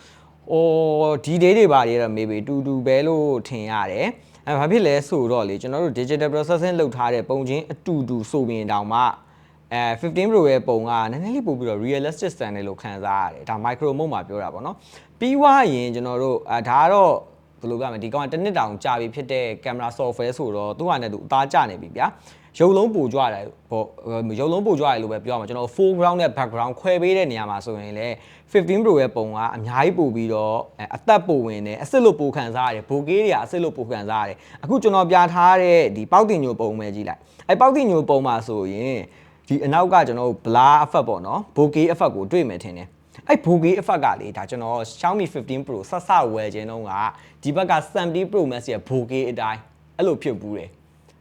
ဟိုဒီ day တွေပါတွေတော့ maybe တူတူပဲလို့ထင်ရတယ်အဲဘာဖြစ်လဲဆိုတော့လေကျွန်တော်တို့ digital processing လုပ်ထားတဲ့ပုံချင်းအတူတူဆိုရင်တောင်မှအဲ15 Pro ရဲ့ပုံကနည်းနည်းလေးပို့ပြီးတော့ realistic standard လို့ခံစားရတယ်ဒါ micro mode မှာပြောတာပေါ့နော်ပြီးွားရင်ကျွန်တော်တို့အဲဒါကတော့ ဘယ်လိုပြောမလဲဒီကောင်ကတစ်နှစ်တောင်ကြာပြီဖြစ်တဲ့ camera software ဆိုတော့သူ့ဟာနဲ့သူအသားကျနေပြီဗျာရုပ်လုံးပိုကြွတယ်ပေါ့ရုပ်လုံးပိုကြွတယ်လို့ပဲပြောရမှာကျွန်တော် foreground နဲ့ background ခွဲပေးတဲ့နေရာမှာဆိုရင်လည်း15 Pro ရဲ့ပုံကအများကြီးပို့ပြီးတော့အသက်ပိုဝင်တယ်အစ်စ်လို့ပိုခံစားရတယ်ဘိုကေးတွေကအစ်စ်လို့ပိုခံစားရတယ်အခုကျွန်တော်ပြထားတဲ့ဒီပေါက်တင်ညိုပုံပဲကြည့်လိုက်အဲပေါက်တင်ညိုပုံမှာဆိုရင်ဒီအနောက်ကကျွန်တော် blur effect ပေါ့နော်ဘိုကေး effect ကိုတွေ့မယ်ထင်တယ် အဲ့ဘိုကေး effect ကလေဒါကျွန်တော် Xiaomi 15 Pro ဆက်ဆဝယ်ခြင်းတော့ကဒီဘက်က70 Pro Max ရဲ့ဘိုကေးအတိုင်းအဲ့လိုဖြစ်ဘူးတယ်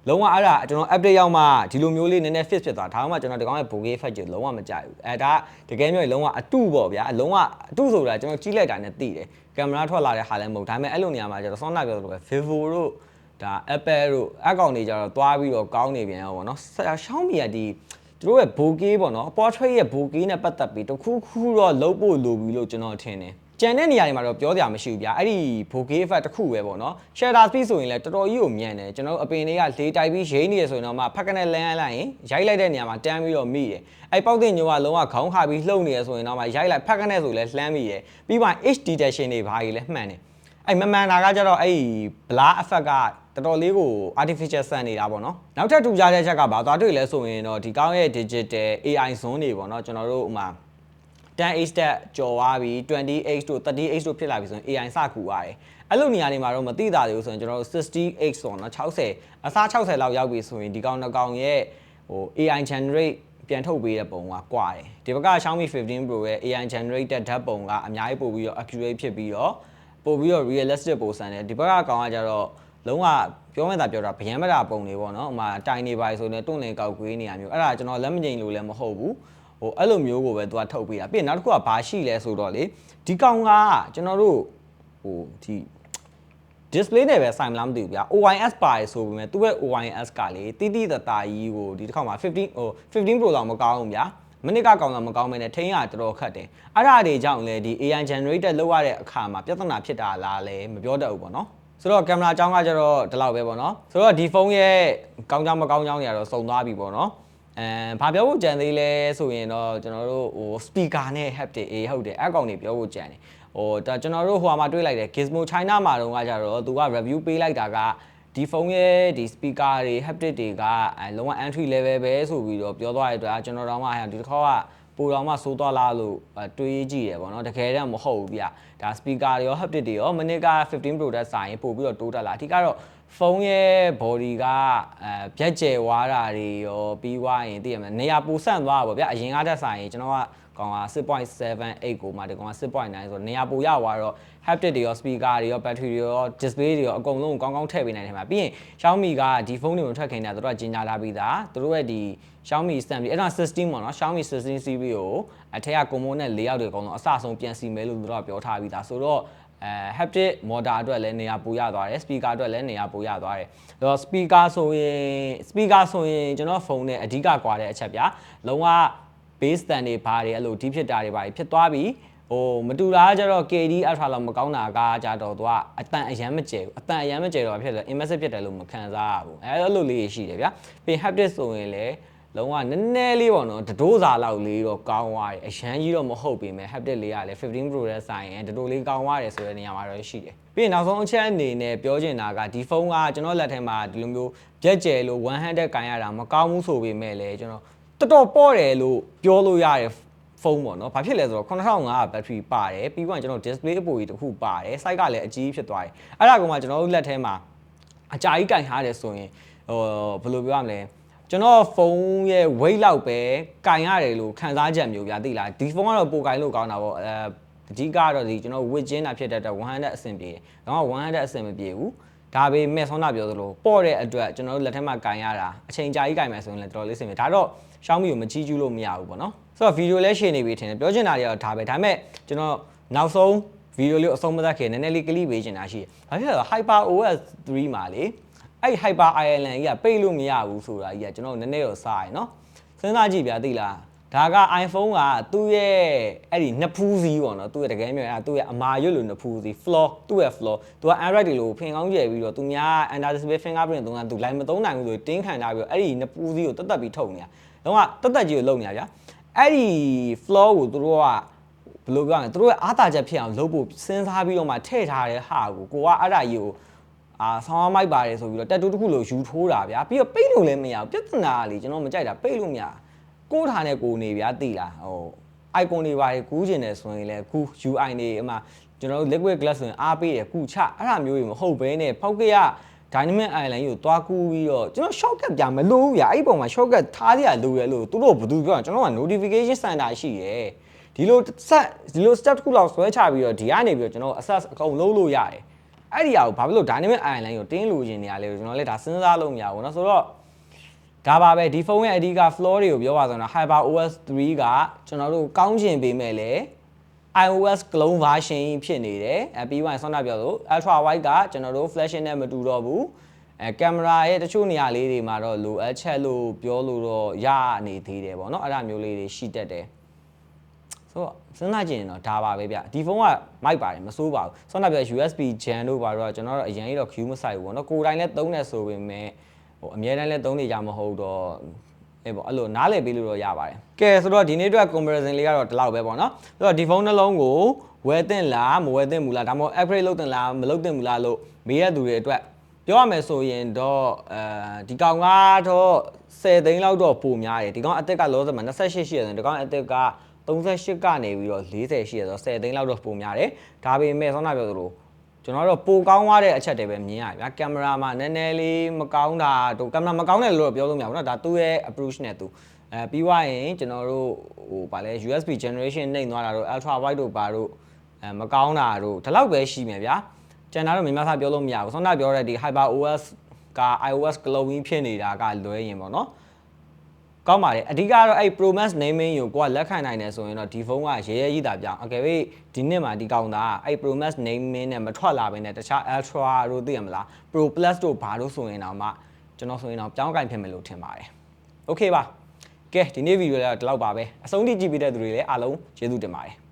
လုံးဝအဲ့ဒါကျွန်တော် update ရောက်မှဒီလိုမျိုးလေးနည်းနည်း fix ဖြစ်သွားဒါမှမကျွန်တော်ဒီကောင်ရဲ့ bokeh effect ကြီးလုံးဝမကြိုက်ဘူးအဲဒါတကယ်မျိုးလုံးဝအတုပေါ့ဗျာလုံးဝအတုဆိုတာကျွန်တော်ကြီးလိုက်တာနဲ့သိတယ်ကင်မရာထွက်လာတဲ့ဟာလည်းမဟုတ်ဒါပေမဲ့အဲ့လိုနေရာမှာကျတော့ Sony ပြောသလိုပဲ Vivo တို့ဒါ Apple တို့အကောင်တွေကျတော့သွားပြီးတော့ကောင်းနေပြန်ရောပေါ့နော် Xiaomi ကဒီ သူတို့ရဲ့ bokeh ပေါ့နော် portrait ရဲ့ bokeh နဲ့ပတ်သက်ပြီးတခုခုတော့လုံးဖို့လိုပြီလို့ကျွန်တော်ထင်တယ်ကျန်တဲ့နေရာတွေမှာတော့ပြောစရာမရှိဘူးဗျာအဲ့ဒီ bokeh effect တစ်ခုပဲပေါ့နော် shutter speed ဆိုရင်လည်းတော်တော်ကြီးကိုမြန်တယ်ကျွန်တော်တို့အပင်တွေကလေတိုက်ပြီးရိမ့်နေရဆိုရင်တော့မှဖက်ကနေလန်းလိုက်ရင်ရိုက်လိုက်တဲ့နေရာမှာတန်းပြီးတော့မိတယ်အဲ့ပေါက်တဲ့ညိုကလုံးဝခေါင်းခါပြီးလှုပ်နေရဆိုရင်တော့မှရိုက်လိုက်ဖက်ကနေဆိုလည်းလှမ်းမိတယ်ပြီးမှ HD detection တွေဘာကြီးလဲမှန်တယ်အဲ့မမှန်တာကကြတော့အဲ့ blur effect က တတော်တော်လေးကို artificial ဆန်နေတာပေါ့နော်နောက်ထပ်ထူခြားတဲ့ချက်ကဘာသွားတွေ့လဲဆိုရင်တော့ဒီကောင်းရဲ့ digital AI zone တွေပေါ့နော်ကျွန်တော်တို့ဥမာ 10h တက်ကျော်သွားပြီ 20h တို့ 30h တို့ဖြစ်လာပြီဆိုရင် AI စကူရတယ်အဲ့လိုနေရာတွေမှာတော့မသိတာတွေကိုဆိုရင်ကျွန်တော်တို့ 60h ဆိုတော့60အစား60လောက်ရောက်ပြီဆိုရင်ဒီကောင်တစ်ကောင်ရဲ့ဟို AI generate ပြန်ထုတ်ပေးတဲ့ပုံကကွာတယ်ဒီဘက်က Xiaomi 15 Pro ရဲ့ AI generated ဓာတ်ပုံကအများကြီးပို့ပြီးတော့ accurate ဖြစ်ပြီးတော့ပို့ပြီးတော့ realistic ပုံစံတယ်ဒီဘက်ကကောင်ကကြတော့ လုံးဝပြောမှသာပြောတာဗျမ်းမတာပုံတွေပေါ့နော်ဥမာတိုင်နေပါဆိုရင်တွန့်လင်ကောက်ကွေးနေရမျိုးအဲ့ဒါကျွန်တော်လက်မငိန်လို့လည်းမဟုတ်ဘူးဟိုအဲ့လိုမျိုးကိုပဲသူကထုတ်ပေးတာပြီးရင်နောက်တစ်ခုကဘာရှိလဲဆိုတော့လေဒီကောင်ကကျွန်တော်တို့ဟိုဒီ display နဲ့ပဲဆိုင်မလားမသိဘူးဗျာ OIS ပါတယ်ဆိုပေမဲ့သူ့ရဲ့ OIS ကလေတိတိတတာကြီးကိုဒီတစ်ခေါက်မှာ15ဟို15 Pro တော့မကောင်းဘူးဗျာမိနစ်ကကောင်းတာမကောင်းမဲနဲ့ထိန်းရတော်တော်ခက်တယ်အဲ့ဒါတွေကြောင့်လေဒီ AI generated လောက်ရတဲ့အခါမှာပြဿနာဖြစ်တာလားလဲမပြောတတ်ဘူးပေါ့နော် ဆိုတော့ကင်မရာအကြောင်းကကျတော့ဒီလောက်ပဲပေါ့နော်ဆိုတော့ဒီဖုန်းရဲ့ကောင်းကြောင်းမကောင်းကြောင်းတွေကတော့စုံသွားပြီပေါ့နော်အဲဘာပြောဖို့ကြံသေးလဲဆိုရင်တော့ကျွန်တော်တို့ဟို speaker နဲ့ haptic အေးဟုတ်တယ်အဲ့ကောင်တွေပြောဖို့ကြံတယ်ဟိုဒါကျွန်တော်တို့ဟိုမှာတွေ့လိုက်တယ် Gizmo China မှာတော့ကကြတော့သူက review ပေးလိုက်တာကဒီဖုန်းရဲ့ဒီ speaker တွေ haptic တွေကအဲလုံးဝ entry level ပဲဆိုပြီးတော့ပြောသွားတဲ့အတွက်ကျွန်တော်တို့မှဒီတစ်ခေါက်က ပူတော်မှစိုးသွားလားလို့တွေးကြည့်တယ်ပေါ့နော်တကယ်တော့မဟုတ်ဘူးဗျဒါ speaker တွေရော haptic တွေရောမနစ်က15 Pro တက်ဆိုင်ပို့ပြီးတော့တိုးတက်လာအဓိကတော့ဖုန်းရဲ့ body ကအဲပြက်ကျယ်ဝါတာတွေရောပြီးွားရင်သိရမလားနေရာပူဆန့်သွားပါဗျအရင်ကတက်ဆိုင်ရင်ကျွန်တော်က ကောင်က6.78ကိုမှဒီကောင်က6.9ဆိုတော့နေရာပူရသွားတော့ haptic တွေရော speaker တွေရော battery တွေရော display တွေရောအကုန်လုံးကောင်းကောင်းထည့်ပေးနိုင်တယ်မှာပြီးရင် Xiaomi ကဒီဖုန်းတွေကိုထွက်ခင်တာတို့ကကြီးညာလာပြီးသားတို့ရဲ့ဒီ Xiaomi Stand အဲ့ဒါ16ပေါ့နော် Xiaomi 16 series ကိုအထက်က component ၄ရောက်တွေအကုန်လုံးအစဆုံးပြန်စီမဲလို့တို့ကပြောထားပြီးသားဆိုတော့အဲ haptic motor အတွက်လည်းနေရာပိုရသွားတယ် speaker အတွက်လည်းနေရာပိုရသွားတယ်အဲ့တော့ speaker ဆိုရင် speaker ဆိုရင်ကျွန်တော်ဖုန်းနဲ့အဓိကကွာတဲ့အချက်ဗျာလုံးဝ base stand တွေဘာတွေအဲ့လို deep ဖြစ်တာတွေဘာတွေဖြစ်သွားပြီဟိုမတူတာကြတော့ KD Ultra လောက်မကောင်းတာကကြတော့သူကအတန်အရန်မကျဲဘူးအတန်အရန်မကျဲတော့ဖြစ်တယ် immersive ဖြစ်တယ်လို့မခံစားရဘူးအဲလိုလေးရှိတယ်ဗျာပြီး haptic ဆိုရင်လည်းလုံးဝနည်းနည်းလေးပေါ့နော်တတိုးစာလောက်လေးတော့ကောင်းသွားတယ်အရန်ကြီးတော့မဟုတ်ပေမဲ့ haptic လေးကလည်း15 Pro ရဲ့ဆိုင်ရင်တတိုးလေးကောင်းသွားတယ်ဆိုတဲ့နေရာမှာတော့ရှိတယ်ပြီးရင်နောက်ဆုံးအချက်အနေနဲ့ပြောချင်တာကဒီဖုန်းကကျွန်တော်လက်ထဲမှာဒီလိုမျိုးပြက်ကျယ်လို့1 hand ကန်ရတာမကောင်းဘူးဆိုပေမဲ့လည်းကျွန်တော် တော်တော်ပေါ့တယ်လို့ပြောလို့ရတယ်ဖုန်းပေါ့နော်။ဘာဖြစ်လဲဆိုတော့9500 battery ပါတယ်ပြီးတော့ကျွန်တော် display အပေါ်ကြီးတစ်ခုပါတယ်။ site ကလည်းအကြီးဖြစ်သွားတယ်။အဲ့ဒါကမှကျွန်တော်တို့လက်ထဲမှာအကြာကြီးကင်ထားတယ်ဆိုရင်ဟိုဘယ်လိုပြောရမလဲ။ကျွန်တော်ဖုန်းရဲ့ weight လောက်ပဲကင်ရတယ်လို့ခံစားချက်မျိုးပြသိလား။ဒီဖုန်းကတော့ပိုကင်လို့ကောင်းတာပေါ့အဲအဓိကတော့ဒီကျွန်တော်ဝစ်ကျင်းတာဖြစ်တဲ့အတွက်100အဆင်ပြေတယ်။တော့100အဆင်မပြေဘူး။ ဒါပေမဲ့ဆောင်းတာပြောသလိုပေါ့တဲ့အတွက်ကျွန်တော်တို့လက်ထက်မှာကင်ရတာအချိန်ကြာကြီးကင်မယ်ဆိုရင်လည်းတော်တော်လေးဆင်ပြေဒါတော့ Xiaomi ကိုမကြီးကျူးလို့မရဘူးပေါ့နော်ဆိုတော့ဗီဒီယိုလည်းရှင်းနေပြီထင်တယ်ပြောချင်တာတွေကတော့ဒါပဲဒါပေမဲ့ကျွန်တော်နောက်ဆုံးဗီဒီယိုလေးအဆုံးမသတ်ခင်နည်းနည်းလေးကလိပေးချင်တာရှိတယ်ဘာဖြစ်လဲဆိုတော့ Hyper OS 3မှာလေအဲ့ Hyper Island ကြီးကပိတ်လို့မရဘူးဆိုတာကြီးကကျွန်တော်နည်းနည်းတော့စားရယ်နော်စဉ်းစားကြည့်ဗျာသိလား ဒါက iPhone ကသူ့ရဲ့အဲ့ဒီနှစ်ဖူးစီးပေါ့နော်သူ့ရဲ့တကယ်မျိုးအဲ့သူ့ရဲ့အမာရွတ်လို့နှစ်ဖူးစီး floor သူ့ရဲ့ floor သူက Android တွေလို့ဖင်ကောင်းကျယ်ပြီးတော့သူများ under display fingerprint သုံးတာသူ line မသုံးနိုင်ဘူးဆိုတင်းခံထားပြီးတော့အဲ့ဒီနှစ်ဖူးစီးကိုတက်တက်ပြီးထုတ်နေတာတော့ကတက်တက်ကြီးကိုလုံနေတာဗျာအဲ့ဒီ floor ကိုသူတို့ကဘယ်လိုပြောရလဲသူတို့ရဲ့အားတာချက်ဖြစ်အောင်လုပ်ဖို့စဉ်းစားပြီးတော့မှထည့်ထားတဲ့ဟာကိုကိုကအဲ့ဒါကြီးကိုအာဆောင်းမိုက်ပါတယ်ဆိုပြီးတော့တက်တူးတစ်ခုလို့ယူထိုးတာဗျာပြီးတော့ပိတ်လို့လည်းမရဘူးပြဿနာကလေကျွန်တော်မကြိုက်တာပိတ်လို့မရ ကိုထားနဲ့ကိုနေဗျာသိလားဟို icon တွေပါတယ်ကူးကျင်တယ်ဆိုရင်လည်းကူး UI တွေအမှကျွန်တော်တို့ liquid glass ဆိုရင်အားပေးတယ်ကူချအဲ့ဒါမျိုးတွေမဟုတ်ဘဲနဲ့ဖောက်ကရ Dynamic Island ကိုတွားကူးပြီးတော့ကျွန်တော် shortcut ပြမလို့ဗျာအဲ့ဒီပုံမှာ shortcut ထားရလိုရလို့သူတို့ဘယ်သူပြောတာကျွန်တော်က notification center ရှိတယ်ဒီလို set ဒီလို step တစ်ခုလောက်ဆွဲချပြီးတော့ဒီကနေပြီးတော့ကျွန်တော် access အကုန်လုံးလို့ရတယ်အဲ့ဒီအရာကိုဘာဖြစ်လို့ Dynamic Island ကိုတင်းလို့ခြင်းနေရလဲကျွန်တော်လည်းဒါစဉ်းစားလို့မရဘူးเนาะဆိုတော့ ဒါပါပဲဒီဖုန်းရဲ့အဓိက floor တွေကိုပြောပါဆိုတော့ Hyper OS 3ကကျွန်တော်တို့ကောင်းချင်ပေမဲ့လည်း iOS clone version ဖြစ်နေတယ်အဲပြီးမှဆောင်းတာပြောလို့ ultra wide ကကျွန်တော်တို့ flash နဲ့မတူတော့ဘူးအဲကင်မရာရဲ့တချို့နေရာလေးတွေမှာတော့လိုအပ်ချက်လို့ပြောလို့တော့ရနေသေးတယ်ပေါ့နော်အဲ့ဒါမျိုးလေးတွေရှိတတ်တယ်ဆိုတော့စဉ်းစားကြည့်ရင်တော့ဒါပါပဲဗျဒီဖုန်းကမိုက်ပါတယ်မစိုးပါဘူးဆောင်းတာပြော USB gen တို့ပါတော့ကျွန်တော်တို့အရင်ကြီးတော့ queue မဆိုင်ဘူးပေါ့နော်ကိုယ်တိုင်လည်းသုံးနေဆိုပေမဲ့ ဟိုအများတိုင်းလည်းသုံးနေကြမဟုတ်တော့အေးပေါ့အဲ့လိုနားလည်ပေးလို့တော့ရပါတယ်ကဲဆိုတော့ဒီနေ့အတွက် comparison လေးကတော့ဒီလောက်ပဲပေါ့နော်ဆိုတော့ဒီဖုန်းနှလုံးကိုဝယ်သင့်လားမဝယ်သင့်ဘူးလားဒါမှမဟုတ် upgrade လုပ်သင့်လားမလုပ်သင့်ဘူးလားလို့မေးရသူတွေအတွက်ပပြောရမယ်ဆိုရင်တော့အဲဒီကောင်ကတော့10သိန်းလောက်တော့ပိုများတယ်ဒီကောင်အသက်ကလောစမှာ28ရှိရတယ်ဒီကောင်အသက်က38ကနေပြီးတော့40ရှိရဆိုတော့10သိန်းလောက်တော့ပိုများတယ်ဒါပေမဲ့ဆောင်းတာပြောသလို ကျွန်တော်တို့ပိုကောင်းသွားတဲ့အချက်တွေပဲမြင်ရဗျာကင်မရာမှာနည်းနည်းလေးမကောင်းတာတို့ကင်မရာမကောင်းတယ်လို့တော့ပြောလို့မရဘူးเนาะဒါသူ့ရဲ့ approach နဲ့သူအဲပြီးွားရင်ကျွန်တော်တို့ဟိုဗာလဲ USB generation နှိမ့်သွားတာတို့ ultra wide တို့ပါတို့အဲမကောင်းတာတို့ဒီလောက်ပဲရှိမယ်ဗျာကျန်တာတော့မြင်မစားပြောလို့မရဘူးဆောင်းတာပြောတဲ့ဒီ Hyper OS က iOS glowing ဖြစ်နေတာကလွဲရင်ပေါ့နော် ကောင်းပါတယ်အဓိကတော့အဲ့ Pro Max naming ကိုကိုကလက်ခံနိုင်တယ်ဆိုရင်တော့ဒီဖုန်းကရဲရဲကြီးတာပြောင်းအကယ်၍ဒီနှစ်မှာဒီကောင်သားအဲ့ Pro Max naming နဲ့မထွက်လာဘဲနဲ့တခြား Ultra တို့သိရမလား Pro Plus တို့ဘာလို့ဆိုရင်တော့မှကျွန်တော်ဆိုရင်တော့ပြောင်းကင်ဖြစ်မယ်လို့ထင်ပါတယ်။ Okay ပါကဲဒီနေ့ဗီဒီယိုလေးတော့ဒီလောက်ပါပဲအဆုံးထိကြည့်ပြီးတဲ့သူတွေလည်းအားလုံးကျေးဇူးတင်ပါတယ်